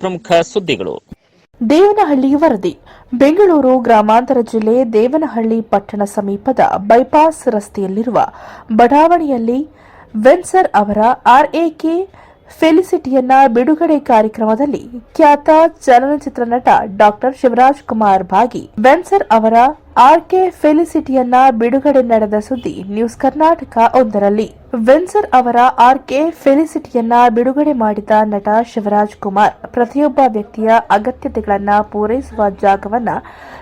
ಪ್ರಮುಖ ಸುದ್ದಿಗಳು. ದೇವನಹಳ್ಳಿ ವರದಿ. ಬೆಂಗಳೂರು ಗ್ರಾಮಾಂತರ ಜಿಲ್ಲೆ ದೇವನಹಳ್ಳಿ ಪಟ್ಟಣ ಸಮೀಪದ ಬೈಪಾಸ್ ರಸ್ತೆಯಲ್ಲಿರುವ ಬಡಾವಣೆಯಲ್ಲಿ ವೆನ್ಸರ್ ಅವರ ಆರ್ಎಕೆ ಫೆಲಿಸಿಟಿಯನ್ನ ಬಿಡುಗಡೆ ಕಾರ್ಯಕ್ರಮದಲ್ಲಿ ಖ್ಯಾತ ಚಲನಚಿತ್ರ ನಟ ಡಾಕ್ಟರ್ ಶಿವರಾಜ್ ಕುಮಾರ್ ಭಾಗಿ, ವೆನ್ಸರ್ ಅವರ ಆರ್ಕೆ ಫೆಲಿಸಿಟಿಯನ್ನ ಬಿಡುಗಡೆ ನಡೆದ ಸುದ್ದಿ ನ್ಯೂಸ್ ಕರ್ನಾಟಕ ಒಂದರಲ್ಲಿ. ವೆನ್ಸರ್ ಅವರ ಆರ್ಕೆ ಫೆಲಿಸಿಟಿಯನ್ನ ಬಿಡುಗಡೆ ಮಾಡಿದ ನಟ ಶಿವರಾಜ್ ಕುಮಾರ್ ಪ್ರತಿಯೊಬ್ಬ ವ್ಯಕ್ತಿಯ ಅಗತ್ಯತೆಗಳನ್ನ ಪೂರೈಸುವ ಜಾಗವನ್ನ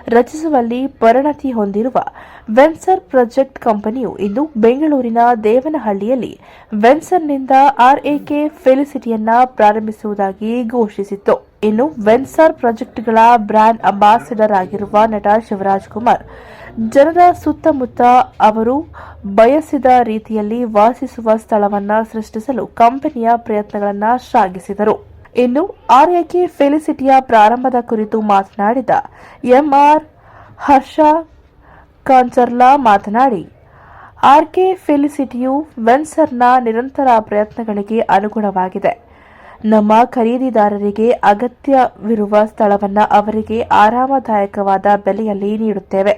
ರಚಿಸುವಲ್ಲಿ ಪರಿಣತಿ ಹೊಂದಿರುವ ವೆನ್ಸರ್ ಪ್ರಾಜೆಕ್ಟ್ ಕಂಪನಿಯು ಇಂದು ಬೆಂಗಳೂರಿನ ದೇವನಹಳ್ಳಿಯಲ್ಲಿ ವೆನ್ಸರ್ನಿಂದ ಆರ್ಎಕೆ ಫೆಲಿಸಿಟಿಯನ್ನ ಪ್ರಾರಂಭಿಸುವುದಾಗಿ ಘೋಷಿಸಿತ್ತು. ಇನ್ನು ವೆನ್ಸರ್ ಪ್ರಾಜೆಕ್ಟ್ಗಳ ಬ್ರ್ಯಾಂಡ್ ಅಂಬಾಸಿಡರ್ ಆಗಿರುವ ನಟ ಶಿವರಾಜ್ ಕುಮಾರ್. ಜನರ ಸುತ್ತಮುತ್ತ ಅವರು ಬಯಸಿದ ರೀತಿಯಲ್ಲಿ ವಾಸಿಸುವ ಸ್ಥಳವನ್ನು ಸೃಷ್ಟಿಸಲು ಕಂಪನಿಯ ಪ್ರಯತ್ನಗಳನ್ನು ಶ್ಲಾಘಿಸಿದರು. ಇನ್ನು ಆರ್ಎಕೆ ಫೆಲಿಸಿಟಿಯ ಪ್ರಾರಂಭದ ಕುರಿತು ಮಾತನಾಡಿದ ಎಂಆರ್ ಹರ್ಷ ಕಾಂಚರ್ಲಾ ಮಾತನಾಡಿ, ಆರ್ಕೆ ಫೆಲಿಸಿಟಿಯು ವೆನ್ಸರ್ನ ನಿರಂತರ ಪ್ರಯತ್ನಗಳಿಗೆ ಅನುಗುಣವಾಗಿದೆ. ನಮ್ಮ ಖರೀದಿದಾರರಿಗೆ ಅಗತ್ಯವಿರುವ ಸ್ಥಳವನ್ನು ಅವರಿಗೆ ಆರಾಮದಾಯಕವಾದ ಬೆಲೆಯಲ್ಲಿ ನೀಡುತ್ತೇವೆ.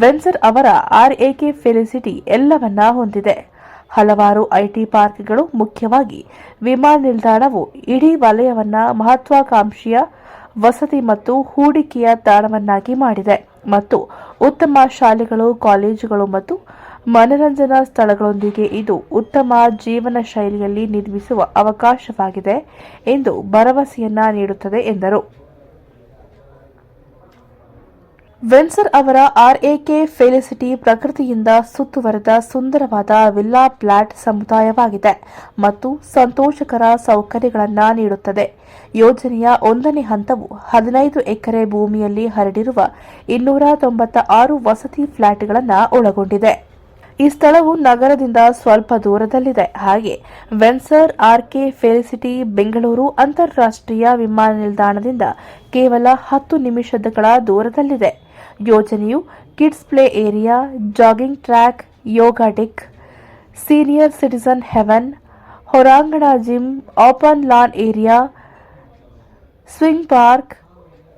ವೆನ್ಸರ್ ಅವರ ಆರ್ಎಕೆ ಫೆಲಿಸಿಟಿ ಎಲ್ಲವನ್ನ ಹೊಂದಿದೆ. ಹಲವಾರು ಐಟಿ ಪಾರ್ಕ್ಗಳು ಮುಖ್ಯವಾಗಿ ವಿಮಾನ ನಿಲ್ದಾಣವು ಇಡೀ ವಲಯವನ್ನ ಮಹತ್ವಾಕಾಂಕ್ಷೆಯ ವಸತಿ ಮತ್ತು ಹೂಡಿಕೆಯ ತಾಣವನ್ನಾಗಿ ಮಾಡಿದೆ ಮತ್ತು ಉತ್ತಮ ಶಾಲೆಗಳು, ಕಾಲೇಜುಗಳು ಮತ್ತು ಮನರಂಜನಾ ಸ್ಥಳಗಳೊಂದಿಗೆ ಇದು ಉತ್ತಮ ಜೀವನ ಶೈಲಿಯಲ್ಲಿ ನಿರ್ಮಿಸುವ ಅವಕಾಶವಾಗಿದೆ ಎಂದು ಭರವಸೆಯನ್ನ ನೀಡುತ್ತದೆ ಎಂದರು. ವೆನ್ಸರ್ ಅವರ ಆರ್ಎಕೆ ಫೆಲಿಸಿಟಿ ಪ್ರಕೃತಿಯಿಂದ ಸುತ್ತುವರೆದ ಸುಂದರವಾದ ವಿಲ್ಲಾ ಫ್ಲಾಟ್ ಸಮುದಾಯವಾಗಿದೆ ಮತ್ತು ಸಂತೋಷಕರ ಸೌಕರ್ಯಗಳನ್ನು ನೀಡುತ್ತದೆ. ಯೋಜನೆಯ ಒಂದನೇ ಹಂತವು ಹದಿನೈದು ಎಕರೆ ಭೂಮಿಯಲ್ಲಿ ಹರಡಿರುವ ಇನ್ನೂರ ತೊಂಬತ್ತ ಆರು ವಸತಿ ಫ್ಲಾಟ್ಗಳನ್ನು ಒಳಗೊಂಡಿದೆ. ಈ ಸ್ಥಳವು ನಗರದಿಂದ ಸ್ವಲ್ಪ ದೂರದಲ್ಲಿದೆ. ಹಾಗೆ, ವೆನ್ಸರ್, ಆರ್ಕೆ ಫೆಲಿಸಿಟಿ ಬೆಂಗಳೂರು ಅಂತಾರಾಷ್ಟ್ರೀಯ ವಿಮಾನ ನಿಲ್ದಾಣದಿಂದ ಕೇವಲ ಹತ್ತು ನಿಮಿಷಗಳ ದೂರದಲ್ಲಿದೆ. ಯೋಜನೆಯು kids play area, jogging track, yoga deck, senior citizen haven, ಹೊರಾಂಗಣ gym, open lawn area, swing park,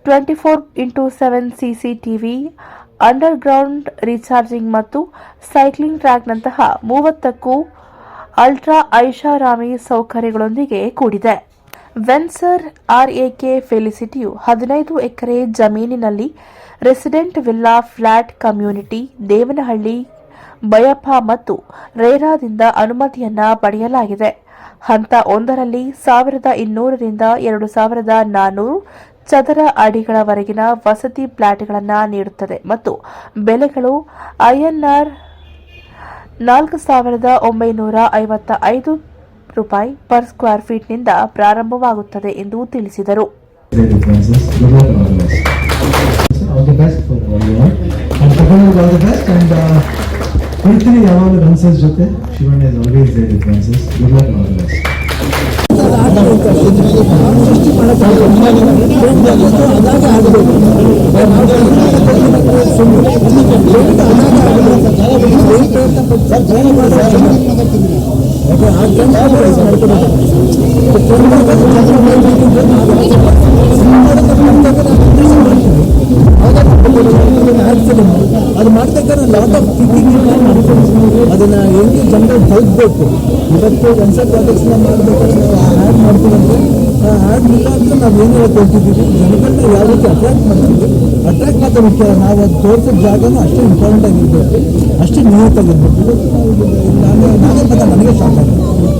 twenty four into seven CCTV underground recharging ಮತ್ತು ಸೈಕ್ಲಿಂಗ್ ಟ್ರ್ಯಾಕ್ನಂತಹ ಮೂವತ್ತಕ್ಕೂ ಅಲ್ಟ್ರಾ ಐಷಾರಾಮಿ ಸೌಕರ್ಯಗಳೊಂದಿಗೆ ಕೂಡಿದೆ. ವೆನ್ಸರ್ ಆರ್ಎಕೆ ಫೆಲಿಸಿಟಿಯು ಹದಿನೈದು ಎಕರೆ ಜಮೀನಿನಲ್ಲಿ resident villa flat community Devanahalli, BIAPPA ಮತ್ತು ರೇರಾದಿಂದ ಅನುಮತಿಯನ್ನ ಪಡೆಯಲಾಗಿದೆ. ಹಂತ ಒಂದರಲ್ಲಿ ಸಾವಿರದ ಇನ್ನೂರರಿಂದ ಎರಡು ಸಾವಿರದ ನಾನ್ನೂರು ಚದರ ಅಡಿಗಳವರೆಗಿನ ವಸತಿ ಫ್ಲಾಟ್ಗಳನ್ನು ನೀಡುತ್ತದೆ ಮತ್ತು ಬೆಲೆಗಳು ಐಎನ್ಆರ್ ನಾಲ್ಕು ಸಾವಿರದ ಒಂಬೈನೂರ ಐವತ್ತ ಐದು ರೂಪಾಯಿ ಪರ್ ಸ್ಕ್ವೇರ್ ಫೀಟ್ನಿಂದ ಪ್ರಾರಂಭವಾಗುತ್ತದೆ ಎಂದು ತಿಳಿಸಿದರು. ಜೊತೆ ಅದು ಮಾಡ್ಬೇಕಾದ್ರೆ ಲಾಟ್ ಆಫ್ ಥಿಂಕಿಂಗ್ ಅದನ್ನ ಹೆಂಗೆ ಜನರಿಗೆ ತಲುಪಬೇಕು? ಇವತ್ತು ಕನ್ಸರ್ಟ್ ಪ್ರಾಜೆಕ್ಟ್ಸ್ನ ಮಾಡಬೇಕಾದ್ರೆ ನಾವು ಮುಖಾಂತರ ನಾವು ಏನು ಹೇಳ್ಕೊಳ್ತಿದ್ದೀವಿ ಜನಗಳನ್ನ ಯಾವ ರೀತಿ ಅಟ್ರಾಕ್ಟ್ ಮಾಡ್ತೀವಿ? ಅಟ್ರಾಕ್ಟ್ ಮಾತ್ರ ಮುಖ್ಯ ನಾವು ಅದು ತೋರಿಸೋ ಜಾಗನೂ ಅಷ್ಟೇ ಇಂಪಾರ್ಟೆಂಟ್ ಆಗಿರ್ಬೇಕು. ಅಷ್ಟೇ ನಿಯತ್ತಾಗಿರ್ಬೇಕು ನಾನೇ ನಾನೇ ಮತ್ತೆ ನನಗೆ ಆಗಿದೆ.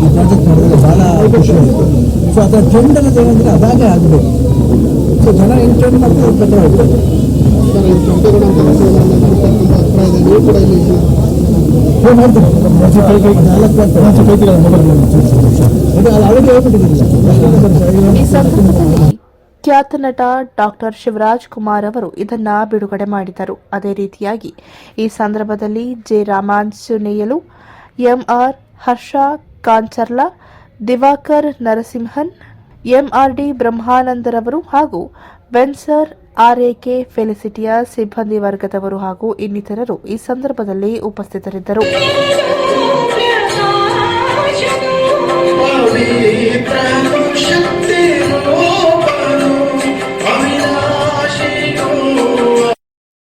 ಈ ಪ್ರಾಜೆಕ್ಟ್ ಮಾಡಿದ್ರೆ ಭಾಳ ಖುಷಿ ಆಯಿತು. ಸೊ ಅದರ ಟ್ರೆಂಡ್ ಅನ್ನೋದು ಏನಂದರೆ ಅದಾಗೆ ಆಗಬೇಕು. ಸೊ ಜನ ಹೆಂಗೆ ಟ್ರೆಂಡ್ ಮಾಡ್ತಾರೆ ಅದು ಪ್ರಕಾರ ನಾಲ್ಕು ಫೋನ್ ಮಾಡ್ತೀನಿ. ಮುಂಚೆ ಕೈ ಸರ್ ನಾಲ್ಕು ಈ ಸಂದರ್ಭದಲ್ಲಿ ಖ್ಯಾತ ನಟ ಡಾಕ್ಟರ್ ಶಿವರಾಜ್ ಕುಮಾರ್ ಅವರು ಇದನ್ನ ಬಿಡುಗಡೆ ಮಾಡಿದರು. ಅದೇ ರೀತಿಯಾಗಿ ಈ ಸಂದರ್ಭದಲ್ಲಿ J Ramanjaneyulu MR Harsha Kancharla, Diwakar Narasimhan MRD ಬ್ರಹ್ಮಾನಂದರವರು ಹಾಗೂ ವೆನ್ಸರ್ ಆರ್ಎಕೆ ಫೆಲಿಸಿಟಿಯ ಸಿಬ್ಬಂದಿ ವರ್ಗದವರು ಹಾಗೂ ಇನ್ನಿತರರು ಈ ಸಂದರ್ಭದಲ್ಲಿ ಉಪಸ್ಥಿತರಿದ್ದರು.